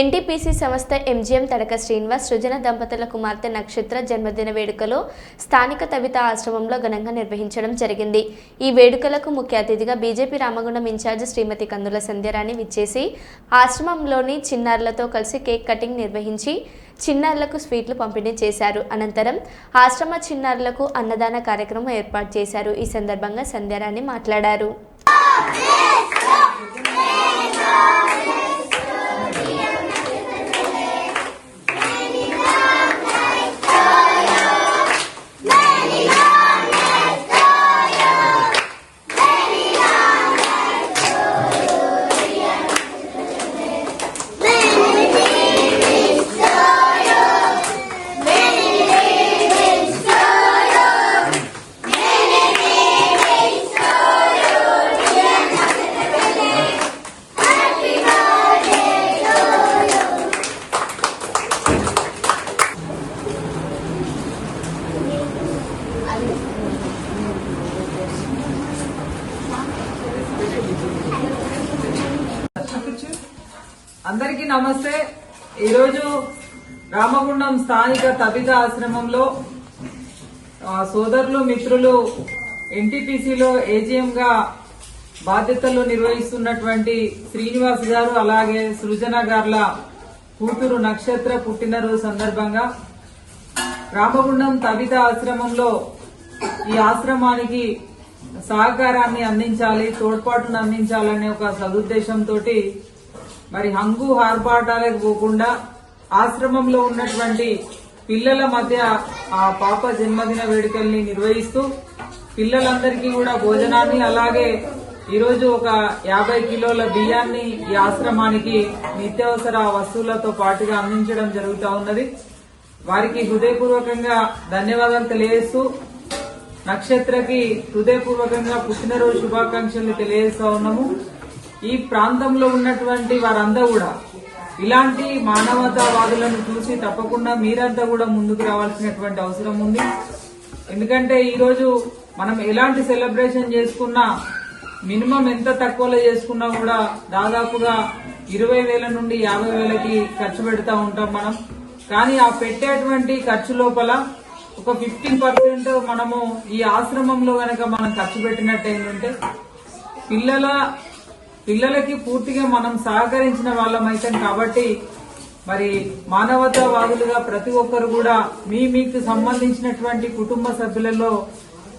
NTPC సంస్థ MGM తడక Srinivas సృజన దంపతుల కుమార్తె నక్షత్ర జన్మదిన వేడుకలో స్థానిక తవిత ఆశ్రమంలో ఘనంగా నిర్వహించడం జరిగింది. ఈ వేడుకలకు ముఖ్య అతిథిగా బీజేపీ రామగుండం ఇన్ఛార్జ్ శ్రీమతి కందుల సంధ్యారాణి విచ్చేసి ఆశ్రమంలోని చిన్నారులతో కలిసి కేక్ కటింగ్ నిర్వహించి చిన్నారులకు స్వీట్లు పంపిణీ చేశారు. అనంతరం ఆశ్రమ చిన్నారులకు అన్నదాన కార్యక్రమం ఏర్పాటు చేశారు. ఈ సందర్భంగా సంధ్యారాణి మాట్లాడారు. అందరికీ నమస్తే. ఈరోజు రామగుండం స్థానిక తబిత ఆశ్రమంలో సోదరులు మిత్రులు ఎన్టీపీసీలో ఏజీఎం గా బాధ్యతలు నిర్వహిస్తున్నటువంటి శ్రీనివాస్ గారు అలాగే సృజన గార్ల కూతురు నక్షత్ర పుట్టినరోజు సందర్భంగా రామగుండం తవిత ఆశ్రమంలో ఈ ఆశ్రమానికి సహకారాన్ని అందించాలి తోడ్పాటును అందించాలనే ఒక సదుద్దేశంతో మరి హంగు హార్పాటాలకు పోకుండా ఆశ్రమంలో ఉన్నటువంటి పిల్లల మధ్య ఆ పాప జన్మదిన వేడుకల్ని నిర్వహిస్తూ పిల్లలందరికీ కూడా భోజనాన్ని అలాగే ఈరోజు ఒక యాభై కిలోల బియ్యాన్ని ఈ ఆశ్రమానికి నిత్యావసర వస్తువులతో పాటుగా అందించడం జరుగుతూ ఉన్నది. వారికి హృదయపూర్వకంగా ధన్యవాదాలు తెలియజేస్తూ నక్షత్రకి హృదయపూర్వకంగా పుట్టినరోజు శుభాకాంక్షలు తెలియజేస్తా ఉన్నాము. ఈ ప్రాంతంలో ఉన్నటువంటి వారంతా కూడా ఇలాంటి మానవతావాదులను చూసి తప్పకుండా మీరంతా కూడా ముందుకు రావాల్సినటువంటి అవసరం ఉంది. ఎందుకంటే ఈరోజు మనం ఎలాంటి సెలబ్రేషన్ చేసుకున్నా మినిమం ఎంత తక్కువలో చేసుకున్నా కూడా దాదాపుగా ఇరవై వేల నుండి యాభై వేలకి ఖర్చు పెడతా ఉంటాం మనం. కానీ ఆ పెట్టేటువంటి ఖర్చు లోపల ఒక ఫిఫ్టీన్ పర్సెంట్ మనము ఈ ఆశ్రమంలో కనుక మనం ఖర్చు పెట్టినట్టు ఏంటంటే పిల్లల పిల్లలకి పూర్తిగా మనం సహకరించిన వాళ్ళమైతాం కాబట్టి మరి మానవతావాదులుగా ప్రతి ఒక్కరు కూడా మీ మీకు సంబంధించినటువంటి కుటుంబ సభ్యులలో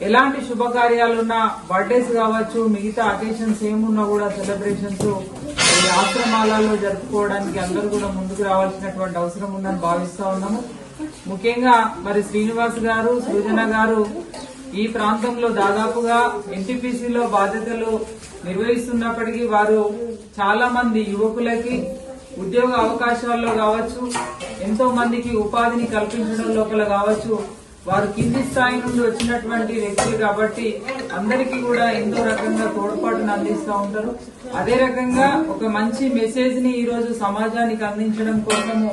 ఎలాంటి శుభకార్యాలున్నా బర్త్డేస్ కావచ్చు మిగతా అకేషన్స్ ఏమున్నా కూడా సెలబ్రేషన్స్ ఈ ఆశ్రమాలలో జరుపుకోవడానికి అందరూ కూడా ముందుకు రావాల్సినటువంటి అవసరం ఉందని భావిస్తా ఉన్నాము. ముఖ్యంగా మరి శ్రీనివాస్ గారు సృజన గారు ఈ ప్రాంతంలో దాదాపుగా ఎన్టీపీసీలో బాధ్యతలు నిర్వహిస్తున్నప్పటికీ వారు చాలా మంది యువకులకి ఉద్యోగ అవకాశాల్లో కావచ్చు ఎంతో మందికి ఉపాధిని కల్పించడం లోపల కావచ్చు వారు కింది స్థాయి నుండి వచ్చినటువంటి వ్యక్తులు కాబట్టి అందరికీ కూడా ఎంతో రకంగా తోడ్పాటును అందిస్తూ ఉంటారు. అదే రకంగా ఒక మంచి మెసేజ్ని ఈరోజు సమాజానికి అందించడం కోసము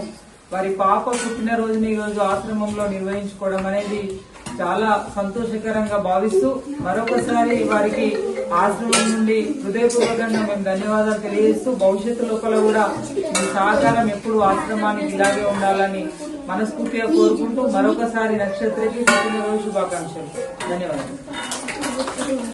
వారి పాప పుట్టినరోజుని ఈరోజు ఆశ్రమంలో నిర్వహించుకోవడం అనేది చాలా సంతోషకరంగా భావిస్తూ మరొకసారి వారికి ఆశ్రమం నుండి హృదయపూర్వకంగా మేము ధన్యవాదాలు తెలియజేస్తూ భవిష్యత్తు లోపల కూడా మీ సహకారం ఎప్పుడు ఆశ్రమానికి ఇలాగే ఉండాలని మనస్ఫూర్తిగా కోరుకుంటూ మరొకసారి నక్షత్రకి పుట్టినరోజు శుభాకాంక్షలు. ధన్యవాదాలు.